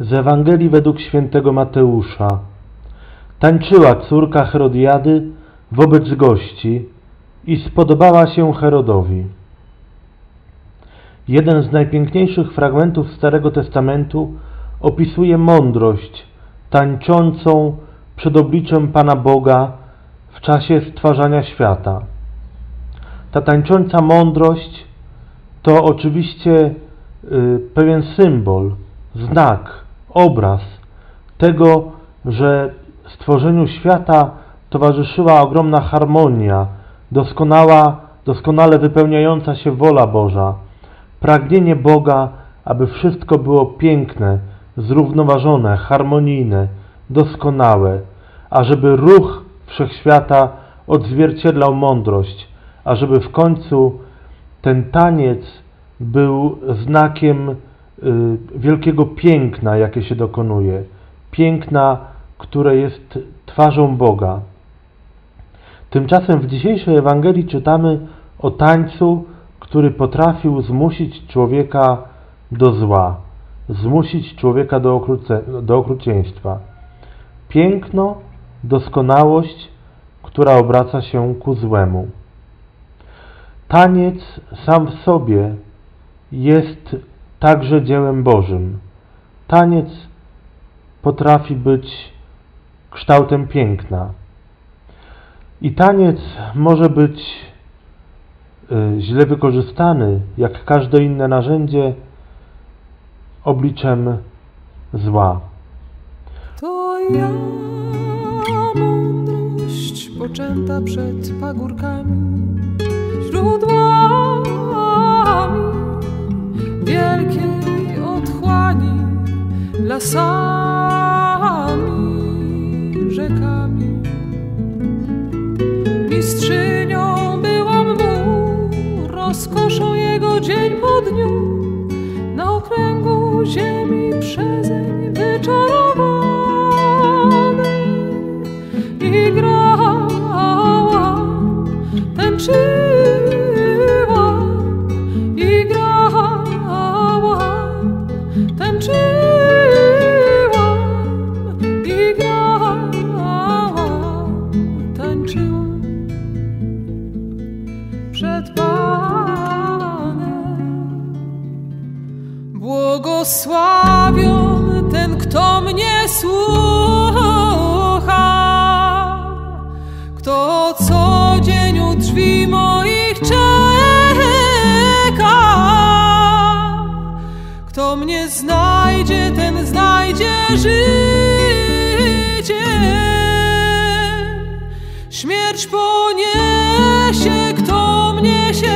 Z Ewangelii według świętego Mateusza. Tańczyła córka Herodiady wobec gości i spodobała się Herodowi. Jeden z najpiękniejszych fragmentów Starego Testamentu opisuje mądrość tańczącą przed obliczem Pana Boga w czasie stwarzania świata. Ta tańcząca mądrość to oczywiście y, pewien symbol, znak, obraz tego, że stworzeniu świata towarzyszyła ogromna harmonia, doskonała, doskonale wypełniająca się wola Boża, pragnienie Boga, aby wszystko było piękne, zrównoważone, harmonijne, doskonałe, ażeby ruch wszechświata odzwierciedlał mądrość, ażeby w końcu ten taniec był znakiem wielkiego piękna, jakie się dokonuje. Piękna, które jest twarzą Boga. Tymczasem w dzisiejszej Ewangelii czytamy o tańcu, który potrafił zmusić człowieka do zła, zmusić człowieka do, okruce, do okrucieństwa. Piękno, doskonałość, która obraca się ku złemu. Taniec sam w sobie jest także dziełem Bożym. Taniec potrafi być kształtem piękna. I taniec może być y, źle wykorzystany, jak każde inne narzędzie, obliczem zła. To ja mądrość poczęta przed pagórkami, lasami, rzekami. Mistrzynią byłam mu, rozkoszą jego dzień po dniu, na okręgu ziemi przezeń wyczarowany i grała, tańczyła przed Panem. Błogosławion ten, kto mnie słucha, kto co dzień u drzwi moich czeka. Kto mnie znajdzie, ten znajdzie życie. Śmierć po 也许